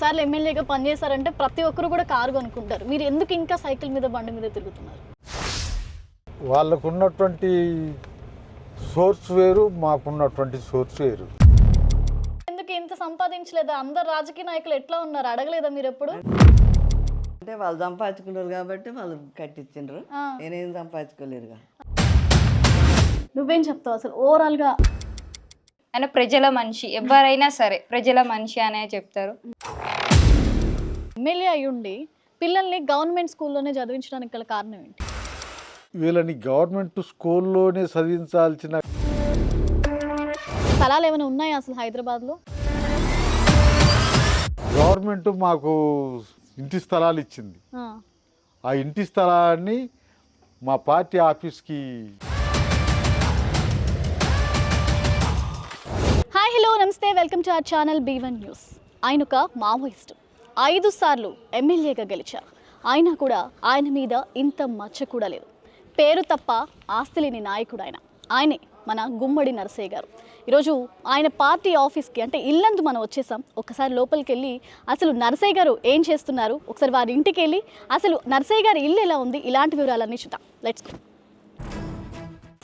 సార్లు ఎమ్మెల్యేగా పనిచేశారంటే ప్రతి ఒక్కరు కూడా కారు కొనుక్కుంటారు. మీరు ఎందుకు ఇంకా సైకిల్ మీద బండి మీద తిరుగుతున్నారు? వాళ్ళకు ఉన్నటువంటి సోర్స్ వేరు మాకున్నటువంటి సోర్స్ వేరు. ఎందుకు ఇంత సంపాదించలేదా? అందరు రాజకీయ నాయకులు ఎట్లా ఉన్నారు? అడగలేదా మీరు ఎప్పుడు? అంటే వాళ్ళు సంపాదించుకున్నారు కాబట్టి వాళ్ళు కట్టించిండ్రు. నేనేం సంపాదించుకోలేరుగా నువ్వేం చెప్తావు అసలు? ఓవరాల్గా ఆయన ప్రజల మనిషి. ఎవరైనా సరే ప్రజల మనిషి అనే చెప్తారు. ఎమ్మెల్యే అయ్యుండి పిల్లల్ని గవర్నమెంట్ స్కూల్లోనే చదివించడానికి గల కారణం ఏంటి? వీళ్ళని గవర్నమెంట్ స్కూల్లోనే చదివించాల్సిన స్థలాలు ఏమైనా ఉన్నాయా అసలు హైదరాబాద్లో? గవర్నమెంట్ మాకు ఇంటి స్థలాలు ఇచ్చింది. ఆ. ఆ ఇంటి స్థలాన్ని మా పార్టీ ఆఫీస్కి హాయ్ హలో నమస్తే welcome to our channel B one news. ఆయన ఒక మావోయిస్టు. ఐదు సార్లు ఎమ్మెల్యేగా గెలిచారు. అయినా కూడా ఆయన మీద ఇంత మచ్చ కూడా లేదు. పేరు తప్ప ఆస్తి లేని నాయకుడు ఆయన. ఆయనే మన గుమ్మడి నరసయ్య గారు. ఈరోజు ఆయన పార్టీ ఆఫీస్కి అంటే ఇల్లందు మనం వచ్చేసాం. ఒకసారి లోపలికి వెళ్ళి అసలు నరసయ్య గారు ఏం చేస్తున్నారు? ఒకసారి వారి ఇంటికి వెళ్ళి అసలు నరసయ్య గారి ఇల్లు ఎలా ఉంది? ఇలాంటి వివరాలన్నీ చూద్దాం. లెట్స్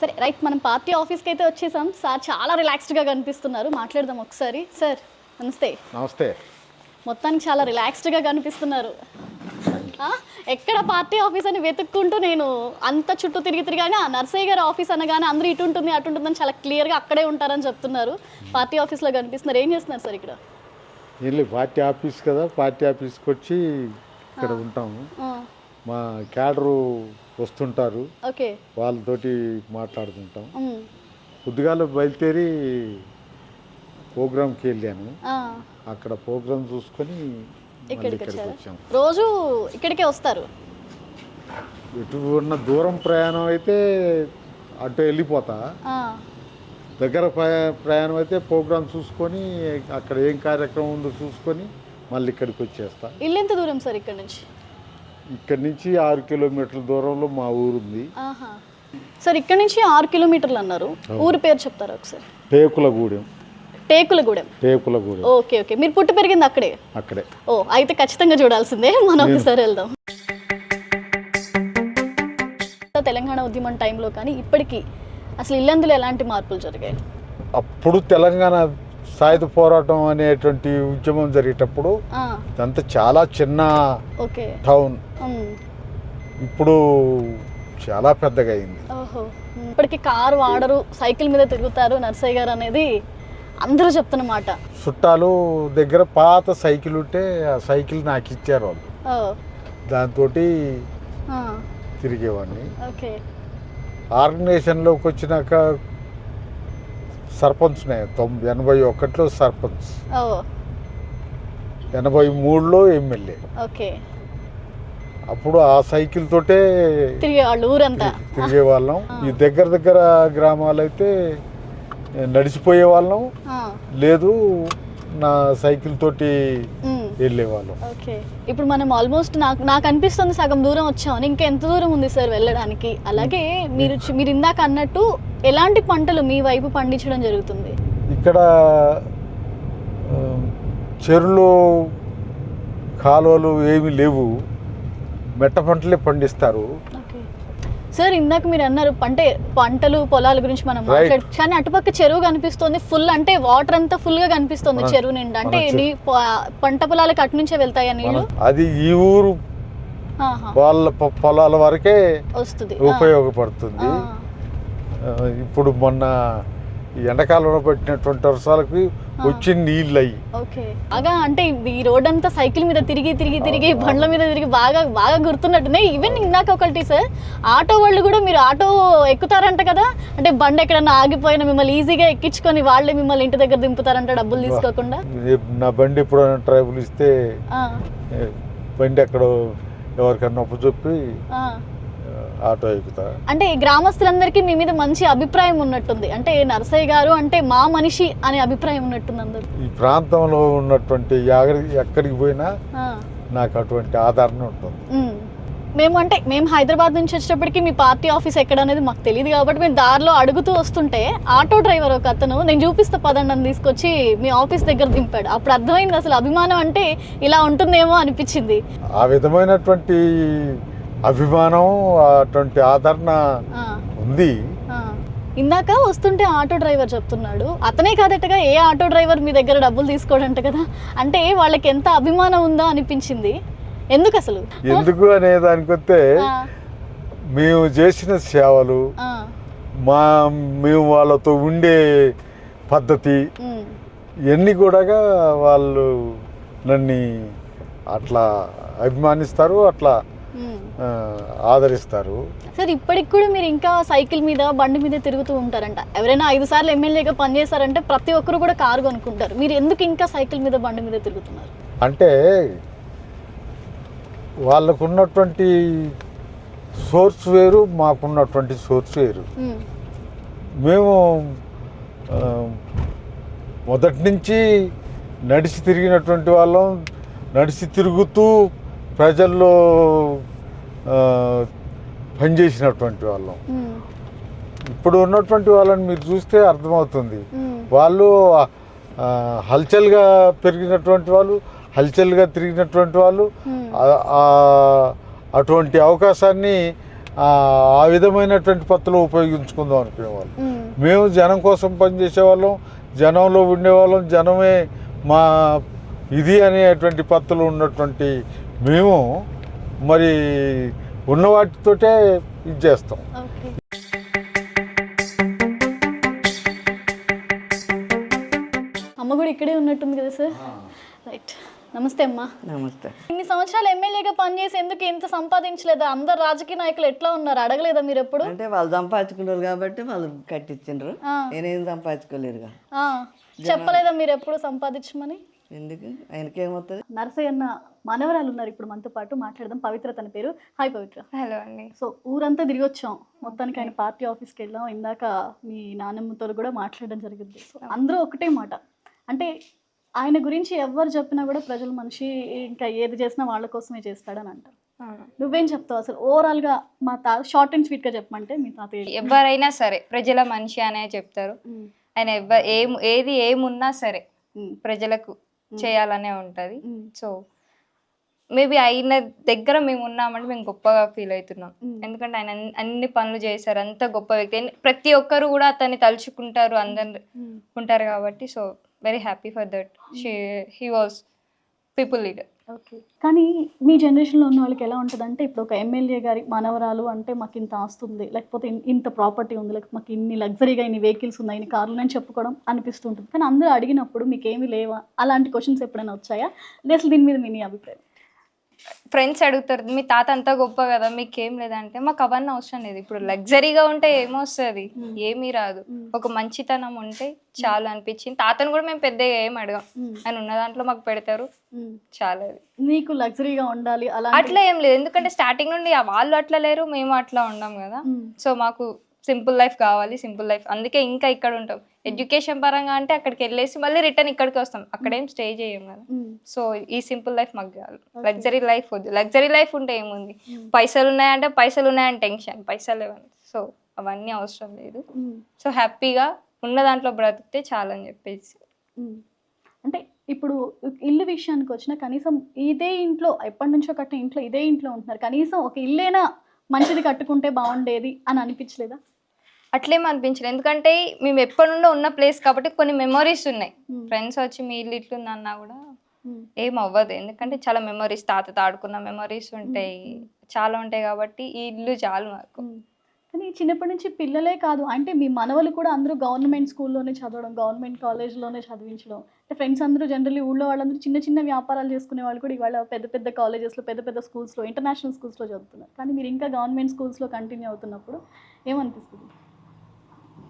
సరే రైట్. మనం పార్టీ ఆఫీస్కి అయితే వచ్చేసాం. సార్ చాలా రిలాక్స్డ్గా కనిపిస్తున్నారు. మాట్లాడదాం ఒకసారి. సార్ నమస్తే. నమస్తే. మొత్తానికి చాలా రిలాక్స్డ్గా కనిపిస్తున్నారు. ఎక్కడ పార్టీ ఆఫీస్ అని వెతుక్కుంటూ నేను అంత చుట్టూ తిరిగి తిరిగానే నర్సయ్య గారి ఆఫీస్ అనగానే అందరూ ఇటు ఉంటుంది అటు ఉంటుందని చాలా క్లియర్గా అక్కడే ఉంటారని చెప్తున్నారు. పార్టీ ఆఫీస్లో కనిపిస్తున్నారు. ఏం చేస్తున్నారు సార్ ఇక్కడ? వెళ్ళి పార్టీ ఆఫీస్ కదా పార్టీ ఆఫీస్కి వచ్చి ఇక్కడ ఉంటాము. మా క్యాడరు వస్తుంటారు. ఓకే. వాళ్ళతోటి మాట్లాడుతుంటాం. పొద్దుగాల బయలుదేరి ప్రోగ్రామ్కి వెళ్ళాను. అక్కడ ప్రోగ్రామ్ చూసుకొని ఇక్కడికి రోజు ఇక్కడికే వస్తారు. ఇటు ఉన్న దూరం ప్రయాణం అయితే అటు వెళ్ళిపోతా. దగ్గర ప్రయా- ప్రయాణం అయితే ప్రోగ్రామ్ చూసుకొని అక్కడ ఏం కార్యక్రమం ఉందో చూసుకొని మళ్ళీ ఇక్కడికి వచ్చేస్తా. ఇల్లు ఎంత దూరం సార్ ఇక్కడ నుంచి? ఇక్కడి నుంచి ఆరు కిలోమీటర్ల దూరంలో మా ఊరుంది. సార్ ఇక్కడ నుంచి ఆరు కిలోమీటర్లు అన్నారు. ఊరి పేరు చెప్తారా ఒకసారి? టేకులగూడెం టేకులగూడెం. టేకులగూడెం. Okay okay. మీరు పుట్టి పెరిగింది అక్కడే? అక్కడే. ఓ అయితే ఖచ్చితంగా చూడాల్సిందే. మనం ఒకసారి వెళ్దాం. తెలంగాణ ఉద్యమం టైంలో కానీ ఇప్పటికీ అసలు ఇల్లందులో ఎలాంటి మార్పులు జరిగాయి? అప్పుడు తెలంగాణ సాయుధ పోరాటం అనేటువంటి ఉద్యమం జరిగేటప్పుడు ఇదంతా చాలా చిన్న ఓకే. టౌన్. ఇప్పుడు చాలా పెద్దగా అయింది. ఇప్పటికీ కారు వాడరు సైకిల్ మీద తిరుగుతారు నర్సయ్య గారు అనేది అందరూ చెప్తున్నమాట చుట్టాలు దగ్గర పాత సైకిల్ ఉంటే ఆ సైకిల్ నాకు ఇచ్చారు వాళ్ళు. ఓ. దాంతో తిరిగేవాడిని. ఓకే. ఆర్గనైజేషన్లోకి వచ్చినాక సర్పంచ్నే తొంభై ఎనభై ఒకటిలో సర్పంచ్. ఓ. ఎనభై మూడులో ఎమ్మెల్యే. ఓకే. అప్పుడు ఆ సైకిల్ తోటే తిరిగేవాళ్ళు ఊరంతా. తిరిగే వాళ్ళం ఈ దగ్గర దగ్గర గ్రామాలైతే నడిచిపోయే వాళ్ళం. లేదు నా సైకిల్ తోటి ఉమ్. వెళ్ళే వాళ్ళం ఓకే. ఇప్పుడు మనం ఆల్మోస్ట్ నాకు నాకు అనిపిస్తుంది సగం దూరం వచ్చామని ఇంకా ఎంత దూరం ఉంది సార్ వెళ్ళడానికి? అలాగే మీరు మీరు ఇందాక అన్నట్టు ఎలాంటి పంటలు మీ వైపు పండించడం జరుగుతుంది? ఇక్కడ చెరువులు కాలువలు ఏమీ లేవు. మెట్ట పంటలే పండిస్తారు. సార్ ఇందాక మీరు అన్నారు పంటే పంటలు పొలాల గురించి మనం. మాట్లాడు కానీ అటుపక్క చెరువు కనిపిస్తుంది ఫుల్ అంటే వాటర్ అంతా full గా కనిపిస్తుంది చెరువు నిండా. అంటే పంట పొలాలకు అటు నుంచే వెళ్తాయా నీళ్ళు అది ఈ ఊరు వాళ్ళ పొలాల వరకే వస్తుంది. ఉపయోగపడుతుంది. ఇప్పుడు మొన్న ఈ ఎండాకాలంలో పెట్టినటువంటి వర్షాలకి వచ్చి నీళ్ళు అయ్యి ఓకే. బాగా అంటే ఈ రోడ్ అంతా సైకిల్ మీద తిరిగి తిరిగి తిరిగి బండ్ల మీద తిరిగి బాగా బాగా గుర్తున్నట్టున్నాయి ఈవెన్ ఇందాక ఒకటి సార్ ఆటో వాళ్ళు కూడా మీరు ఆటో ఎక్కుతారంట కదా? అంటే బండి ఎక్కడన్నా ఆగిపోయినా మిమ్మల్ని ఈజీగా ఎక్కించుకొని వాళ్ళే మిమ్మల్ని ఇంటి దగ్గర దింపుతారంట డబ్బులు తీసుకోకుండా? నా బండి ఎప్పుడైనా ట్రైబుల్ ఇస్తే బండి ఎక్కడో ఎవరికన్నా చెప్పి. ఆటో ఎక్కుతా. అంటే ఈ గ్రామస్తులందరికీ మీ మీద మంచి అభిప్రాయం ఉన్నట్టుంది. అంటే నరసయ్య గారు అంటే మా మనిషి అనే అభిప్రాయం ఉన్నట్టుంది అందరు ఈ ప్రాంతంలో ఉన్నటువంటి ఎక్కడికి పోయినా నాకు అటువంటి ఆదరణ ఉంటుంది. మేము అంటే మేము హైదరాబాద్ నుంచి వచ్చేటప్పటికి మీ పార్టీ ఆఫీస్ ఎక్కడ అనేది మాకు తెలియదు కాబట్టి మేము దారిలో అడుగుతూ వస్తుంటే ఆటో డ్రైవర్ ఒక అతను నేను చూపిస్తా పదండి అని తీసుకొచ్చి మీ ఆఫీస్ దగ్గర దింపాడు. అప్పుడు అర్థమైంది అసలు అభిమానం అంటే ఇలా ఉంటుందేమో అనిపించింది. ఆ విధమైనటువంటి అభిమానం అటువంటి ఆదరణ ఉంది. ఇందాక వస్తుంటే ఆటో డ్రైవర్ చెప్తున్నాడు. అతనే కాదట్టగా ఏ ఆటో డ్రైవర్ మీ దగ్గర డబ్బులు తీసుకోడంట కదా? అంటే వాళ్ళకి ఎంత అభిమానం ఉందో అనిపించింది? ఎందుకు అసలు? ఎందుకు అనే దానికొస్తే మేము చేసిన సేవలు మా మేము వాళ్ళతో ఉండే పద్ధతి ఇవన్నీ కూడా వాళ్ళు నన్ను అట్లా అభిమానిస్తారు అట్లా ఆదరిస్తారు. సార్ ఇప్పటికి కూడా మీరు ఇంకా సైకిల్ మీద బండి మీద తిరుగుతూ ఉంటారంట. ఎవరైనా ఐదు సార్లు ఎమ్మెల్యేగా పనిచేశారంటే ప్రతి ఒక్కరు కూడా కారు కొనుక్కుంటారు. మీరు ఎందుకు ఇంకా సైకిల్ మీద బండి మీద తిరుగుతున్నారు? అంటే వాళ్ళకు ఉన్నటువంటి సోర్స్ వేరు మాకున్నటువంటి సోర్స్ వేరు. మేము మొదటి నుంచి నడిచి తిరిగినటువంటి వాళ్ళం. నడిచి తిరుగుతూ ప్రజల్లో పనిచేసినటువంటి వాళ్ళం. ఇప్పుడు ఉన్నటువంటి వాళ్ళని మీరు చూస్తే అర్థమవుతుంది. వాళ్ళు హల్చల్గా పెరిగినటువంటి వాళ్ళు హల్చల్గా తిరిగినటువంటి వాళ్ళు అటువంటి అవకాశాన్ని ఆ విధమైనటువంటి పత్తులు ఉపయోగించుకుందాం అనుకునేవాళ్ళు. మేము జనం కోసం పనిచేసేవాళ్ళం జనంలో ఉండేవాళ్ళం జనమే మా ఇది అనేటువంటి పత్తులు ఉన్నటువంటి మేము మరి ఉన్న వాటితోటే ఇది చేస్తాం. ఓకే. అమ్మ కూడా ఇక్కడే ఉన్నట్టుంది కదా సార్? రైట్ నమస్తే అమ్మా. నమస్తే. ఇన్ని సంవత్సరాలు ఎమ్మెల్యేగా పనిచేసి ఎందుకు ఇంత సంపాదించలేదా? అందరు రాజకీయ నాయకులు ఎట్లా ఉన్నారు? అడగలేదా మీరు ఎప్పుడు? అంటే వాళ్ళు సంపాదించుకున్నారు కాబట్టి వాళ్ళు కట్టించిండ్రు. నేనేం సంపాదించుకోలేరుగా. ఆ, చెప్పలేదా మీరు ఎప్పుడు సంపాదించమని? ఎందుకు? ఆయనకేమవుతుంది? నరసయ్య అన్న మనవరాలు ఉన్నారు ఇప్పుడు మనతో పాటు మాట్లాడదాం. పవిత్ర తన పేరు. హాయ్ పవిత్ర. హలో అండి. సో ఊరంతా తిరిగి వచ్చాం మొత్తానికి ఆయన పార్టీ ఆఫీస్కి వెళ్ళాం. ఇందాక మీ నాన్నమ్మతో కూడా మాట్లాడడం జరిగింది. సో అందరూ ఒకటే మాట. అంటే ఆయన గురించి ఎవరు చెప్పినా కూడా ప్రజల మనిషి ఇంకా ఏది చేసినా వాళ్ళ కోసమే చేస్తాడని అంటారు. నువ్వేం చెప్తావు అసలు? ఓవరాల్గా మా తా షార్ట్ అండ్ స్వీట్గా చెప్పమంటే మీ తాతయ్య ఎవరైనా సరే ప్రజల మనిషి అనే చెప్తారు. ఉమ్, ఆయన ఎవ ఏం ఏది ఏమున్నా సరే ఉమ్, ప్రజలకు చేయాలనే ఉంటుంది. సో మేబీ ఆయన దగ్గర మేము ఉన్నామంటే మేము గొప్పగా ఫీల్ అవుతున్నాం. ఎందుకంటే ఆయన అన్ని- పనులు చేశారు. అంత గొప్ప వ్యక్తి. ప్రతి ఒక్కరు కూడా అతన్ని తలుచుకుంటారు. అందరు. ఉంటారు కాబట్టి so very happy for that she he was people leader okay. కానీ మీ జనరేషన్లో ఉన్న వాళ్ళకి ఎలా ఉంటుంది అంటే ఇప్పుడు ఒక ఎమ్మెల్యే గారి మనవరాలు అంటే మాకు ఇంత ఆస్తుంది లేకపోతే ఇన్- ఇంత ప్రాపర్టీ ఉంది లేకపోతే మాకు ఇన్ని లగ్జరీగా ఇన్ని వెహికల్స్ ఉన్నాయి ఇన్ని కార్లు అని చెప్పుకోవడం అనిపిస్తుంటుంది. కానీ అందరూ అడిగినప్పుడు మీకు ఏమీ లేవా? అలాంటి క్వశ్చన్స్ ఎప్పుడైనా వచ్చాయా? అసలు దీని మీద మీ అభిప్రాయం? ఫ్రెండ్స్ అడుగుతారు మీ తాత అంతా గొప్ప కదా మీకు ఏం లేదంటే మాకు అవన్నీ అవసరం లేదు. ఇప్పుడు లగ్జరీగా ఉంటే ఏమొస్తుంది? ఏమీ రాదు. ఒక మంచితనం ఉంటే చాలు అనిపించింది. తాతను కూడా మేము పెద్దగా ఏం అడగం. ఆయన ఉన్న దాంట్లో మాకు పెడతారు. చాలు నీకు లగ్జరీగా ఉండాలి అలా అట్లా ఏం లేదు. ఎందుకంటే స్టార్టింగ్ నుండి వాళ్ళు అట్లా లేరు మేము అట్లా ఉండం కదా. సో మాకు సింపుల్ లైఫ్ కావాలి సింపుల్ లైఫ్. అందుకే ఇంకా ఇక్కడ ఉంటాం. ఎడ్యుకేషన్ పరంగా అంటే అక్కడికి వెళ్ళేసి మళ్ళీ రిటర్న్ ఇక్కడికి వస్తాం. అక్కడేం స్టే చేయం కదా. సో ఈ సింపుల్ లైఫ్ మాకు కాదు. లగ్జరీ లైఫ్ వద్దు. లగ్జరీ లైఫ్ ఉంటే ఏముంది? పైసలు ఉన్నాయంటే పైసలు ఉన్నాయని టెన్షన్. పైసలు లేవని. సో అవన్నీ అవసరం లేదు. సో హ్యాపీగా ఉన్న దాంట్లో బ్రతికితే చాలని చెప్పేసి. అంటే ఇప్పుడు ఇల్లు విషయానికి వచ్చిన కనీసం ఇదే ఇంట్లో ఎప్పటి నుంచో కట్టిన ఇంట్లో ఇదే ఇంట్లో ఉంటున్నారు. కనీసం ఒక ఇల్లేనా మంచిది కట్టుకుంటే బాగుండేది అని అనిపించలేదా? అట్లేం అనిపించలేదు. ఎందుకంటే మేము ఎప్పటి నుండో ఉన్న ప్లేస్ కాబట్టి కొన్ని మెమరీస్ ఉన్నాయి. ఫ్రెండ్స్ వచ్చి మీ ఇల్లు ఇట్లుంది అన్నా కూడా ఏం అవ్వదు. ఎందుకంటే చాలా మెమరీస్ తాతతో ఆడుకున్న మెమరీస్ ఉంటాయి. చాలా ఉంటాయి కాబట్టి ఈ ఇల్లు చాలు మాకు. కానీ చిన్నప్పటి నుంచి పిల్లలే కాదు. అంటే మీ మనవలు కూడా అందరూ గవర్నమెంట్ స్కూల్లోనే చదవడం గవర్నమెంట్ కాలేజ్లోనే చదివించడం. అంటే ఫ్రెండ్స్ అందరూ జనరల్లీ ఊళ్ళో వాళ్ళందరూ చిన్న చిన్న వ్యాపారాలు చేసుకునే వాళ్ళు కూడా ఇవాళ పెద్ద పెద్ద కాలేజెస్లో పెద్ద పెద్ద స్కూల్స్లో ఇంటర్నేషనల్ స్కూల్స్లో చదువుతున్నారు. కానీ మీరు ఇంకా గవర్నమెంట్ స్కూల్స్లో కంటిన్యూ అవుతున్నప్పుడు ఏమనిపిస్తుంది?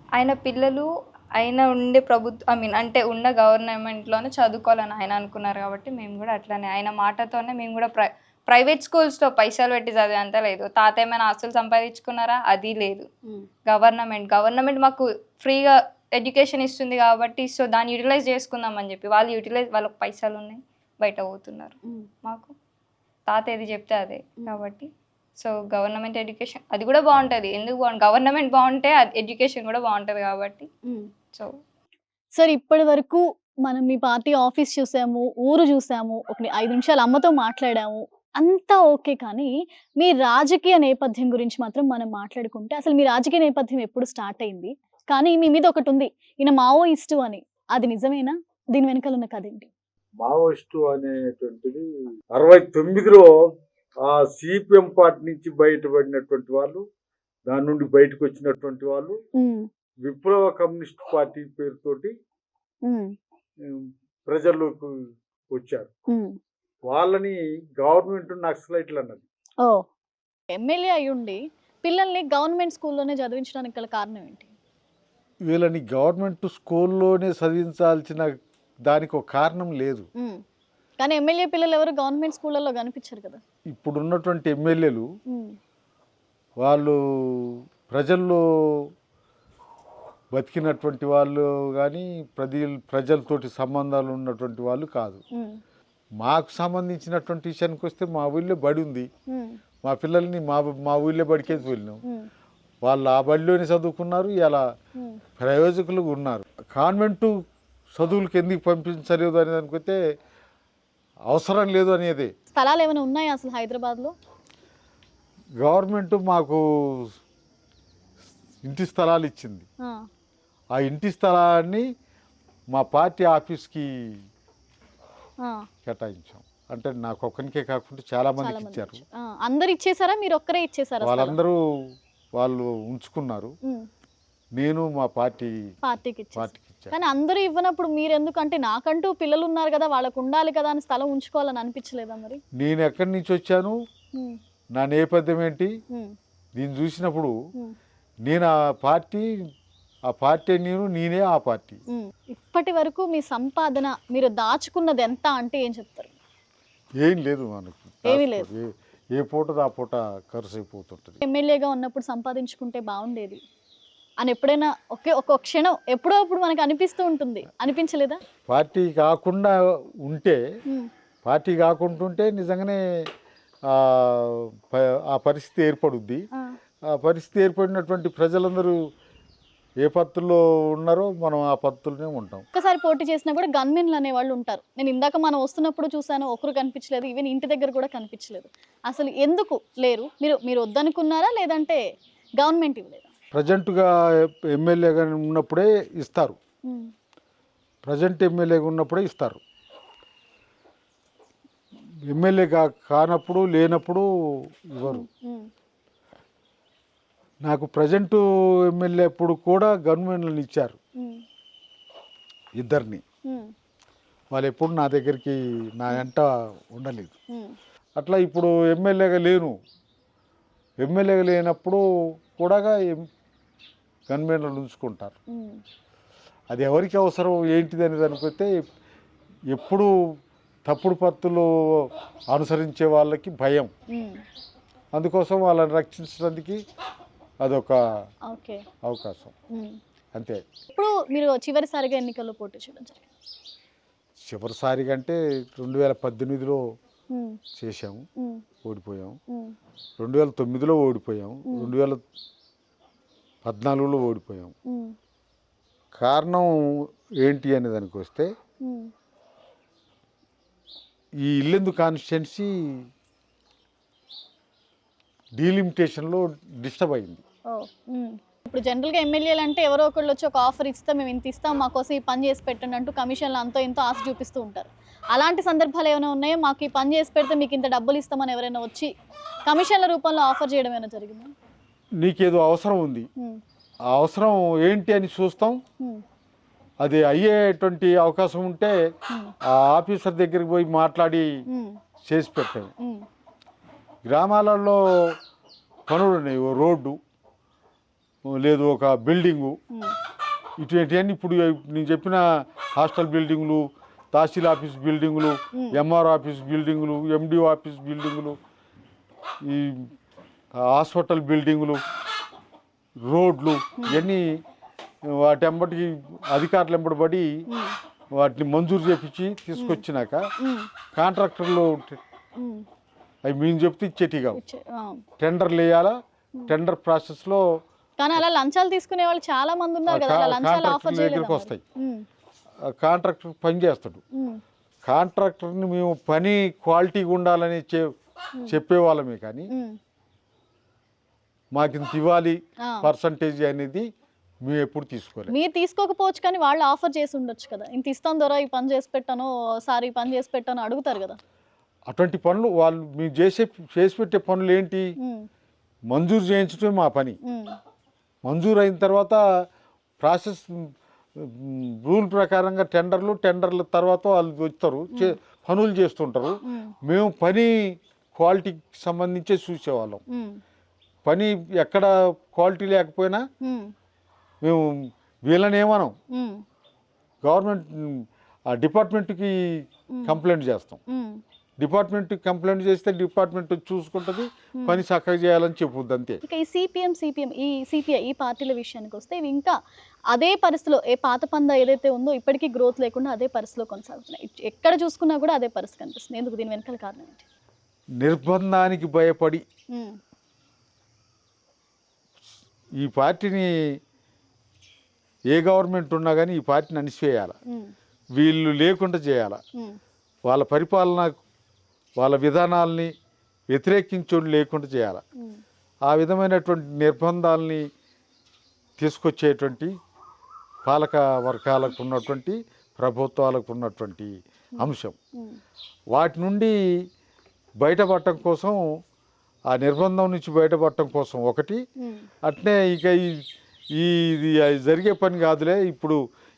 ఆయన పిల్లలు ఆయన ఉండే ప్రభుత్వ ఐ మీన్ అంటే ఉన్న గవర్నమెంట్లోనే చదువుకోవాలని ఆయన అనుకున్నారు కాబట్టి మేము కూడా అట్లానే ఆయన మాటతోనే మేము కూడా ప్ర ప్రైవేట్ స్కూల్స్లో పైసలు పెట్టి చదివే అంత లేదు. తాత ఏమైనా ఆస్తులు సంపాదించుకున్నారా? అది లేదు. గవర్నమెంట్ గవర్నమెంట్ మాకు ఫ్రీగా ఎడ్యుకేషన్ ఇస్తుంది కాబట్టి సో దాన్ని యూటిలైజ్ చేసుకుందాం అని చెప్పి వాళ్ళు యూటిలైజ్ వాళ్ళకి పైసలు ఉన్నాయి బయట పోతున్నారు. మాకు తాత ఏది చెప్తే అదే కాబట్టి సో గవర్నమెంట్ ఎడ్యుకేషన్ అది కూడా బాగుంటుంది. ఎందుకు బాగుంటుంది గవర్నమెంట్ బాగుంటే ఎడ్యుకేషన్ కూడా బాగుంటుంది కాబట్టి. సో సార్ ఇప్పటి వరకు మనం మీ పార్టీ ఆఫీస్ చూసాము ఊరు చూసాము ఒక ఐదు నిమిషాలు అమ్మతో మాట్లాడాము అంతా ఓకే కానీ మీ రాజకీయ నేపథ్యం గురించి మాత్రం మనం మాట్లాడుకుంటే అసలు మీ రాజకీయ నేపథ్యం ఎప్పుడు స్టార్ట్ అయింది? కానీ మీ మీద ఒకటి ఉంది ఈయన మావోయిస్టు అని. అది నిజమేనా? దీని వెనకాల ఉన్న కథ ఏంటి? మావోయిస్టు అనేటువంటిది అరవై తొమ్మిదిలో ఆ సిపిఎం పార్టీ నుంచి బయటపడినటువంటి వాళ్ళు దాని నుండి బయటకు వచ్చినటువంటి వాళ్ళు విప్లవ కమ్యూనిస్ట్ పార్టీ పేరుతోటి ప్రజల్లోకి వచ్చారు. వాళ్ళని గవర్నమెంట్ నక్సలైట్లు అన్నది. ఎమ్మెల్యే అయ్యుండి పిల్లల్ని గవర్నమెంట్ స్కూల్లోనే చదివించడానికి గల కారణం ఏంటి? వీళ్ళని గవర్నమెంట్ స్కూల్లోనే చదివించాల్సిన దానికి ఒక కారణం లేదు. కానీ ఎమ్మెల్యే పిల్లలు ఎవరు గవర్నమెంట్ స్కూళ్ళలో కనిపించారు కదా. ఇప్పుడు ఉన్నటువంటి ఎమ్మెల్యేలు వాళ్ళు ప్రజల్లో బతికినటువంటి వాళ్ళు కానీ ప్రజల ప్రజలతోటి సంబంధాలు ఉన్నటువంటి వాళ్ళు కాదు. మాకు సంబంధించినటువంటి విషయానికి వస్తే మా ఊళ్ళో బడి ఉంది. మా పిల్లల్ని మా మా ఊళ్ళో బడికే వెళ్ళినాం. వాళ్ళు ఆ బడిలోనే చదువుకున్నారు ఇలా. ప్రయోజకులు ఉన్నారు. కాన్వెంటు చదువులకు ఎందుకు పంపించలేదు అనే దానికైతే అవసరం లేదు అనేది. స్థలాలు ఏమైనా ఉన్నాయా అసలు హైదరాబాద్లో గవర్నమెంట్ మాకు ఇంటి స్థలాలు ఇచ్చింది. ఆ. ఇంటి స్థలాన్ని మా పార్టీ ఆఫీస్కి కేటాయించాం. అంటే నాకు ఒక్కరికే కాకుండా చాలా మందికి ఇచ్చారు. అందరు ఇచ్చేసారా? మీరు ఒక్కరే ఇచ్చేసారా? వాళ్ళందరూ వాళ్ళు ఉంచుకున్నారు. నేను మా పార్టీ పార్టీకి కానీ అందరూ ఇవ్వనప్పుడు మీరు ఎందుకంటే నాకంటూ పిల్లలు ఉన్నారు కదా వాళ్ళకు ఉండాలి కదా అని స్థలం ఉంచుకోవాలని అనిపించలేదా మరి? నేను ఎక్కడి నుంచి వచ్చాను? నా నేపథ్యం ఏంటి? దీన్ని చూసినప్పుడు నేను ఆ పార్టీ ఆ పార్టీ నేను నేనే ఆ పార్టీ. ఇప్పటి వరకు మీ సంపాదన మీరు దాచుకున్నది ఎంత అంటే ఏం చెప్తారు? ఏం లేదు మనకి. ఏమీ లేదు. ఏ- ఏ పూట ఆ పూట ఖర్చు అయిపోతుంటుంది. ఎమ్మెల్యేగా ఉన్నప్పుడు సంపాదించుకుంటే బాగుండేది. అని ఎప్పుడైనా ఒకే ఒక క్షణం ఎప్పుడో అప్పుడు మనకు అనిపిస్తూ ఉంటుంది. అనిపించలేదా? పార్టీ కాకుండా ఉంటే పార్టీ కాకుండా ఉంటే నిజంగానే ఆ పరిస్థితి ఏర్పడుద్ది. ఆ, పరిస్థితి ఏర్పడినటువంటి ప్రజలందరూ ఏ పత్తుల్లో ఉన్నారో మనం ఆ పత్తులనే ఉంటాం. ఒక్కసారి పోటీ చేసినా కూడా గన్మెన్లు అనేవాళ్ళు ఉంటారు. నేను ఇందాక మనం వస్తున్నప్పుడు చూసాను ఒకరు కనిపించలేదు ఈవెన్ ఇంటి దగ్గర కూడా కనిపించలేదు. అసలు ఎందుకు లేరు? మీరు మీరు వద్దనుకున్నారా? లేదంటే గవర్నమెంట్ ఇవ్వలేదా? ప్రజెంట్గా ఎమ్మెల్యేగా ఉన్నప్పుడే ఇస్తారు. ఉమ్, ప్రజెంట్ ఎమ్మెల్యేగా ఉన్నప్పుడే ఇస్తారు. ఎమ్మెల్యే కానప్పుడు లేనప్పుడు ఇవ్వరు. ఉమ్, నాకు ప్రజెంట్ ఎమ్మెల్యే అప్పుడు కూడా గవర్నమెంట్లను ఇచ్చారు. ఇద్దరిని. వాళ్ళు ఎప్పుడు నా దగ్గరికి నా వెంట ఉండలేదు. అట్లా ఇప్పుడు ఎమ్మెల్యేగా లేను. ఎమ్మెల్యేగా లేనప్పుడు కూడా గన్మెన్లను ఉంచుకుంటారు అది ఎవరికి అవసరం ఏంటిది అని దానికొస్తే ఎప్పుడు తప్పుడు పత్తులు అనుసరించే వాళ్ళకి భయం. అందుకోసం వాళ్ళని రక్షించడానికి అదొక అవకాశం. అంతే. ఇప్పుడు మీరు చివరిసారిగా ఎన్నికల్లో పోటీ చేయడం జరిగింది. చివరిసారిగా అంటే రెండు వేల పద్దెనిమిదిలో ఉమ్, చేశాము. ఉమ్, ఓడిపోయాం ఉమ్, రెండు వేల తొమ్మిదిలో ఓడిపోయాం రెండు వేల పద్నాలుగులో ఓడిపోయాం. కారణం ఏంటి అనే దానికి వస్తే ఈ ఇల్లెందు కాన్స్టిట్యున్సీ డీలిమిటేషన్లో డిస్టర్బ్ అయింది. ఇప్పుడు జనరల్గా ఎమ్మెల్యేలు అంటే ఎవరో ఒకళ్ళు వచ్చి ఒక ఆఫర్ ఇస్తాం మేము ఇంత ఇస్తాం మా కోసం ఈ పని చేసి పెట్టండి అంటూ కమిషన్లు అంతో ఇంతో ఆశ చూపిస్తూ ఉంటారు. అలాంటి సందర్భాలు ఏమైనా ఉన్నాయో? మాకు ఈ పని చేసి పెడితే మీకు ఇంత డబ్బులు ఇస్తామని ఎవరైనా వచ్చి కమిషన్ల రూపంలో ఆఫర్ చేయడం ఏమైనా జరిగిందా? నీకేదో అవసరం ఉంది. ఆ అవసరం ఏంటి అని చూస్తాం. అది అయ్యేటువంటి అవకాశం ఉంటే ఆ ఆఫీసర్ దగ్గరికి పోయి మాట్లాడి చేసి పెట్టాము గ్రామాలలో పనులు ఉన్నాయి. ఓ రోడ్డు లేదు ఒక బిల్డింగు. ఇటువంటివన్నీ ఇప్పుడు నేను చెప్పిన హాస్టల్ బిల్డింగులు తహసీల్ ఆఫీస్ బిల్డింగులు. ఎంఆర్ ఆఫీస్ బిల్డింగులు ఎండిఓ ఆఫీస్ బిల్డింగులు ఈ హాస్పిటల్ బిల్డింగులు రోడ్లు ఇవన్నీ వాటి ఎంబటికి అధికారులు ఎంబడి ఉమ్, వాటిని మంజూరు చేపించి తీసుకొచ్చినాక కాంట్రాక్టర్లు అవి మేము చెప్తే ఇచ్చేటి కావు. టెండర్లు వేయాలా టెండర్ ప్రాసెస్లో కానీ అలా లంచాలు తీసుకునే వాళ్ళు చాలా మంది ఉన్నారు కదా లంచాలు ఆఫర్ దగ్గరికి వస్తాయి. కాంట్రాక్టర్ పని చేస్తాడు. కాంట్రాక్టర్ని మేము పని క్వాలిటీగా ఉండాలని చె చెప్పేవాళ్ళమే కానీ మాకు ఇంత ఇవ్వాలి పర్సంటేజ్ అనేది మేము ఎప్పుడు తీసుకోలేదు. మీరు తీసుకోకపోవచ్చు కానీ వాళ్ళు ఆఫర్ చేసి ఉండొచ్చు కదా. ఇంత ఇస్తాను దొర ఈ పని చేసి పెట్టాను సార్ ఈ పని చేసి పెట్టాను అడుగుతారు కదా. అటువంటి పనులు వాళ్ళు మేము చేసే చేసి పెట్టే పనులు ఏంటి? మంజూరు చేయించడమే మా పని. మంజూరు అయిన తర్వాత ప్రాసెస్ రూల్ ప్రకారంగా టెండర్లు టెండర్ల తర్వాత వాళ్ళు వస్తారు చే- పనులు చేస్తుంటారు. మేము పని క్వాలిటీకి సంబంధించే చూసేవాళ్ళం. పని ఎక్కడ క్వాలిటీ లేకపోయినా మేము వీళ్ళని ఏమనం గవర్నమెంట్ ఆ డిపార్ట్మెంట్కి కంప్లైంట్ చేస్తాం. డిపార్ట్మెంట్కి కంప్లైంట్ చేస్తే డిపార్ట్మెంట్ చూసుకుంటుంది పని చక్కగా చేయాలని చెప్పుద్ది అంతే. ఇక ఈ సిపిఎం సిపిఎం ఈ సిపిఐ ఈ పార్టీల విషయానికి వస్తే ఇవి ఇంకా అదే పరిస్థితిలో ఏ పాత పంద ఏదైతే ఉందో ఇప్పటికీ గ్రోత్ లేకుండా అదే పరిస్థితిలో కొనసాగుతున్నాయి. ఎక్కడ చూసుకున్నా కూడా అదే పరిస్థితి కనిపిస్తుంది. ఎందుకు? దీని వెనకాల కారణం ఏంటి? నిర్బంధానికి భయపడి ఈ పార్టీని ఏ గవర్నమెంట్ ఉన్నా కానీ ఈ పార్టీని అణిసివేయాలి వీళ్ళు లేకుండా చేయాలి? వాళ్ళ పరిపాలన వాళ్ళ విధానాల్ని వ్యతిరేకించోళ్ళు లేకుండా చేయాలి? ఆ విధమైనటువంటి నిర్బంధాలని తీసుకొచ్చేటువంటి పాలక వర్గాలకు ఉన్నటువంటి ప్రభుత్వాలకు ఉన్నటువంటి అంశం. వాటి నుండి బయటపడటం కోసం ఆ నిర్బంధం నుంచి బయటపడటం కోసం ఒకటి. అట్నే ఇక ఈ ఇది జరిగే పని కాదులే ఇప్పుడు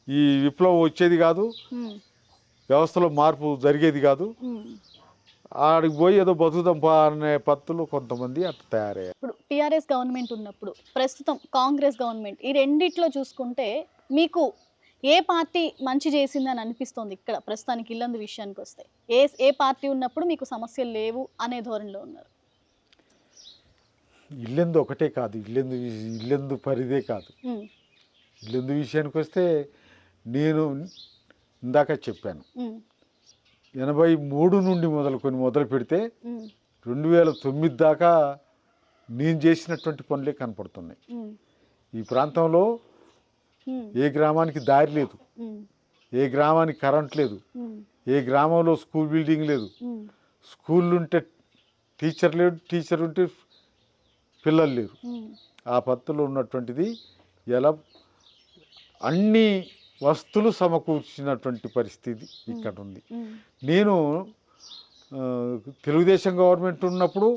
ఈ విప్లవం వచ్చేది కాదు. వ్యవస్థలో మార్పు జరిగేది కాదు. ఆడికి పోయి ఏదో బతుకుదాంపా అనే పత్తులు కొంతమంది అట్లా తయారయ్యారు. ఇప్పుడు టీఆర్ఎస్ గవర్నమెంట్ ఉన్నప్పుడు ప్రస్తుతం కాంగ్రెస్ గవర్నమెంట్ ఈ రెండిట్లో చూసుకుంటే మీకు ఏ పార్టీ మంచి చేసిందని అనిపిస్తోంది ఇక్కడ ప్రస్తుతానికి ఇల్లందు విషయానికి వస్తే ఏ ఏ పార్టీ ఉన్నప్పుడు మీకు సమస్యలు లేవు అనే ధోరణిలో ఉన్నారు? ఇల్లెందు ఒకటే కాదు ఇల్లెందు ఇల్లెందు పరిదే కాదు. ఇల్లెందు విషయానికి వస్తే నేను ఇందాక చెప్పాను. ఎనభై మూడు నుండి మొదలుకొని మొదలు పెడితే రెండు వేల తొమ్మిది దాకా నేను చేసినటువంటి పనులే కనపడుతున్నాయి. ఈ ప్రాంతంలో ఏ గ్రామానికి దారి లేదు. ఏ గ్రామానికి కరెంట్ లేదు. ఏ గ్రామంలో స్కూల్ బిల్డింగ్ లేదు. స్కూల్ ఉంటే టీచర్ లేడు టీచర్ ఉంటే పిల్లలు లేరు. ఆ పత్తులో ఉన్నటువంటిది ఎలా అన్ని వస్తువులు సమకూర్చినటువంటి పరిస్థితి ఇక్కడ ఉంది. నేను తెలుగుదేశం గవర్నమెంట్ ఉన్నప్పుడు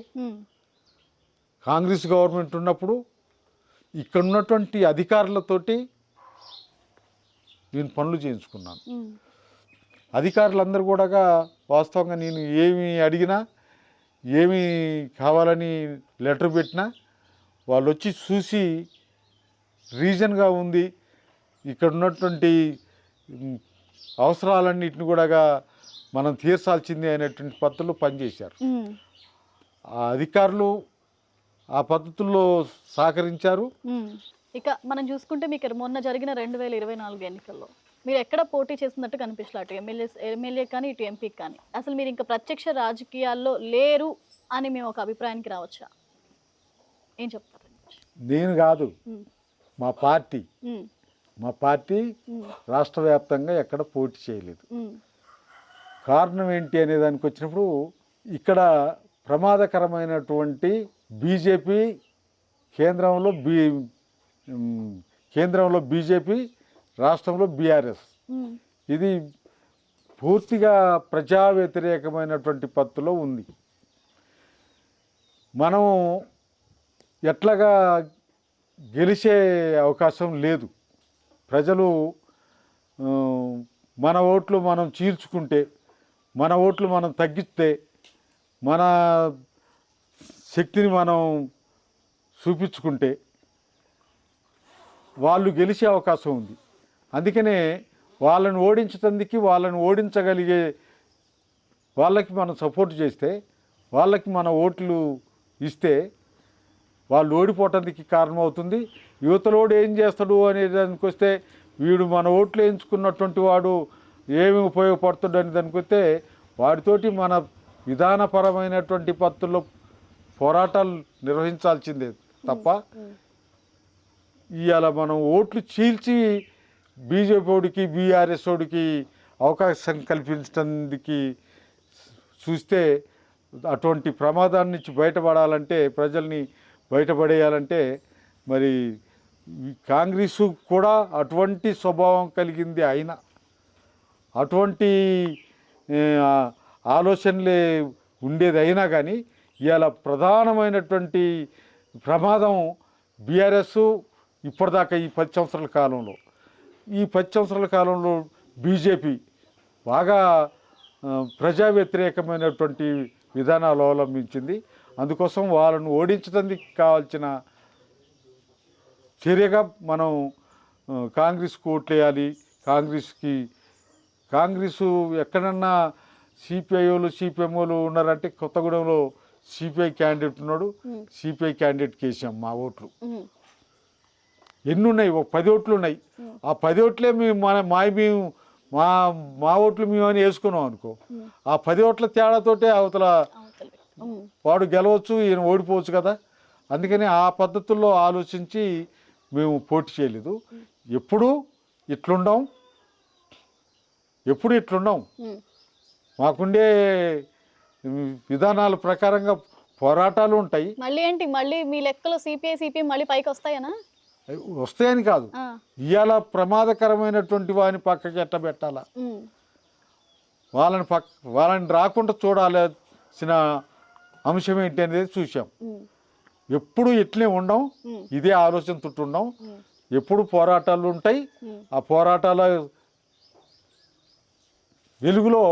కాంగ్రెస్ గవర్నమెంట్ ఉన్నప్పుడు ఇక్కడ ఉన్నటువంటి అధికారులతోటి నేను పనులు చేయించుకున్నాను. అధికారులందరూ కూడా వాస్తవంగా నేను ఏమి అడిగినా ఏమి కావాలని లెటర్ పెట్టినా వాళ్ళు వచ్చి చూసి రీజన్గా ఉంది. ఇక్కడ ఉన్నటువంటి అవసరాలన్నిటిని కూడా మనం తీర్చాల్సింది అనేటువంటి పద్ధతుల్లో పనిచేశారు. ఆ అధికారులు ఆ పద్ధతుల్లో సహకరించారు. ఇక మనం చూసుకుంటే మీకు మొన్న జరిగిన రెండు వేల ఇరవై నాలుగు ఎన్నికల్లో మీరు ఎక్కడ పోటీ చేసినట్టు కనిపించలే అటు ఎమ్మెల్యే ఎమ్మెల్యే కానీ ఇటు ఎంపీకి కానీ? అసలు మీరు ఇంకా ప్రత్యక్ష రాజకీయాల్లో లేరు అని మేము ఒక అభిప్రాయానికి రావచ్చా? ఏం చెప్తారు? నేను కాదు. మా పార్టీ. మా పార్టీ రాష్ట్ర వ్యాప్తంగా ఎక్కడ పోటీ చేయలేదు. కారణం ఏంటి అనే దానికి వచ్చినప్పుడు ఇక్కడ ప్రమాదకరమైనటువంటి బీజేపీ కేంద్రంలో బీ కేంద్రంలో బీజేపీ రాష్ట్రంలో బీఆర్ఎస్. ఇది పూర్తిగా ప్రజా వ్యతిరేకమైనటువంటి పత్తులో ఉంది. మనం ఎట్లాగా గెలిచే అవకాశం లేదు. ప్రజలు మన ఓట్లు మనం చీల్చుకుంటే మన ఓట్లు మనం తగ్గిస్తే మన శక్తిని మనం చూపించుకుంటే వాళ్ళు గెలిచే అవకాశం ఉంది. అందుకనే వాళ్ళని ఓడించడానికి వాళ్ళని ఓడించగలిగే వాళ్ళకి మనం సపోర్ట్ చేస్తే వాళ్ళకి మన ఓట్లు ఇస్తే వాళ్ళు ఓడిపోవటానికి కారణమవుతుంది. యువతలోడు ఏం చేస్తాడు అనే దానికి వస్తే వీడు మన ఓట్లు వేయించుకున్నటువంటి వాడు ఏమి ఉపయోగపడుతుంది అనే దానికి వస్తే వాడితోటి మన విధానపరమైనటువంటి పత్తుల్లో పోరాటాలు నిర్వహించాల్సిందే తప్ప ఇవాళ మనం ఓట్లు చీల్చి బీజేపీ ఓడికి బీఆర్ఎస్ ఓడికి అవకాశం కల్పించడానికి చూస్తే అటువంటి ప్రమాదాన్ని నుంచి బయటపడాలంటే ప్రజల్ని బయటపడేయాలంటే మరి కాంగ్రెస్ కూడా అటువంటి స్వభావం కలిగింది అయినా. అటువంటి ఆలోచనలే ఉండేది అయినా కానీ ఇవాళ ప్రధానమైనటువంటి ప్రమాదం బీఆర్ఎస్ ఇప్పటిదాకా ఈ పది సంవత్సరాల కాలంలో. ఈ పది సంవత్సరాల కాలంలో బీజేపీ బాగా ప్రజా వ్యతిరేకమైనటువంటి విధానాలు అవలంబించింది. అందుకోసం వాళ్ళను ఓడించడానికి కావాల్సిన చర్యగా మనం కాంగ్రెస్కు ఓట్లేయాలి. కాంగ్రెస్కి కాంగ్రెస్ ఎక్కడన్నా సిపిఐలు సిపిఎంఓలు ఉన్నారంటే కొత్తగూడెంలో సిపిఐ క్యాండిడేట్ ఉన్నాడు. సిపిఐ క్యాండిడేట్కి వేసాం మా ఓట్లు. ఎన్ని ఉన్నాయి ఒక పది ఓట్లు ఉన్నాయి. ఆ పది ఓట్లే మేము మన మా మేము మా మా ఓట్లు మేము అని వేసుకున్నాం అనుకో ఆ పది ఓట్ల తేడాతోటే అవతల వాడు గెలవచ్చు ఈయన ఓడిపోవచ్చు కదా. అందుకని ఆ పద్ధతుల్లో ఆలోచించి మేము పోటీ చేయలేదు. ఎప్పుడు ఇట్లుండం ఎప్పుడు ఇట్లుండం మాకుండే విధానాల ప్రకారంగా పోరాటాలు ఉంటాయి. మళ్ళీ ఏంటి? మళ్ళీ మీ లెక్కలో సిపిఐ సిపిఎం మళ్ళీ పైకి వస్తాయనా? వస్తాయని కాదు. ఇవాళ ప్రమాదకరమైనటువంటి వాని పక్కకి ఎట్ట పెట్టాలా? వాళ్ళని పక్క వాళ్ళని రాకుండా చూడాల్సిన అంశం ఏంటి అనేది చూసాం ఎప్పుడు ఇట్లే ఉండం ఇదే ఆలోచన ఉండం. ఎప్పుడు పోరాటాలు ఉంటాయి ఆ పోరాటాల వెలుగులో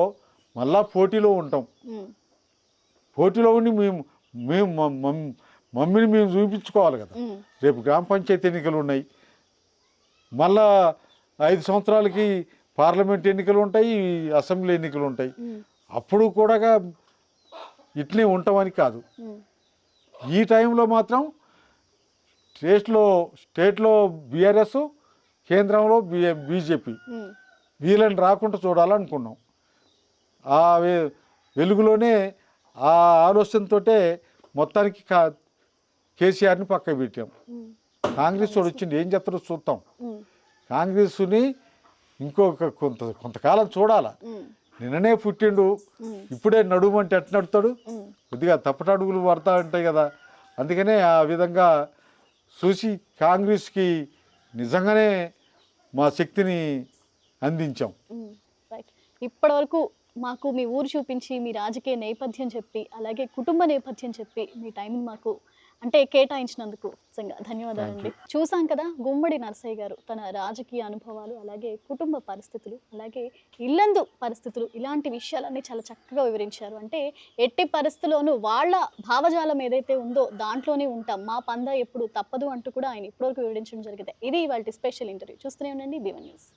మళ్ళా పోటీలో ఉంటాం. పోటీలో ఉండి మేము మమ్- మమ్మీని మేము చూపించుకోవాలి కదా. రేపు గ్రామ పంచాయతీ ఎన్నికలు ఉన్నాయి. మళ్ళా ఐదు సంవత్సరాలకి పార్లమెంట్ ఎన్నికలు ఉంటాయి అసెంబ్లీ ఎన్నికలు ఉంటాయి. అప్పుడు కూడా ఇట్లే ఉంటామని కాదు. ఈ టైంలో మాత్రం స్టేట్లో స్టేట్లో బీఆర్ఎస్ కేంద్రంలో బీ బీజేపీ వీళ్ళని రాకుండా చూడాలనుకున్నాం. ఆ వెలుగులోనే ఆ ఆలోచనతోటే మొత్తానికి కా కేసీఆర్ని పక్క పెట్టాం. కాంగ్రెస్ వాడు వచ్చింది ఏం చేస్తారో చూద్దాం. కాంగ్రెస్ని ఇంకొక కొంత కొంతకాలం చూడాల. నిన్ననే పుట్టిండు ఇప్పుడే నడుమంటే ఎట్ట నడుతాడు? ఉమ్, కొద్దిగా తప్పటడుగులు పడతా ఉంటాయి కదా. అందుకనే ఆ విధంగా చూసి కాంగ్రెస్కి నిజంగానే మా శక్తిని అందించాం. ఇప్పటి వరకు మాకు మీ ఊరు చూపించి మీ రాజకీయ నేపథ్యం చెప్పి అలాగే కుటుంబ నేపథ్యం చెప్పి మీ టైంని మాకు అంటే కేటాయించినందుకు నిజంగా ధన్యవాదాలండి. చూసాం కదా గుమ్మడి నరసయ్య గారు తన రాజకీయ అనుభవాలు అలాగే కుటుంబ పరిస్థితులు అలాగే ఇల్లందు పరిస్థితులు ఇలాంటి విషయాలన్నీ చాలా చక్కగా వివరించారు. అంటే ఎట్టి పరిస్థితుల్లోనూ వాళ్ళ భావజాలం ఏదైతే ఉందో దాంట్లోనే ఉంటాం. మా పంద ఎప్పుడు తప్పదు అంటూ కూడా ఆయన ఇప్పటివరకు వివరించడం జరిగింది. ఇది ఇవాళ స్పెషల్ ఇంటర్వ్యూ. చూస్తూనే ఉండండి బీవన్ న్యూస్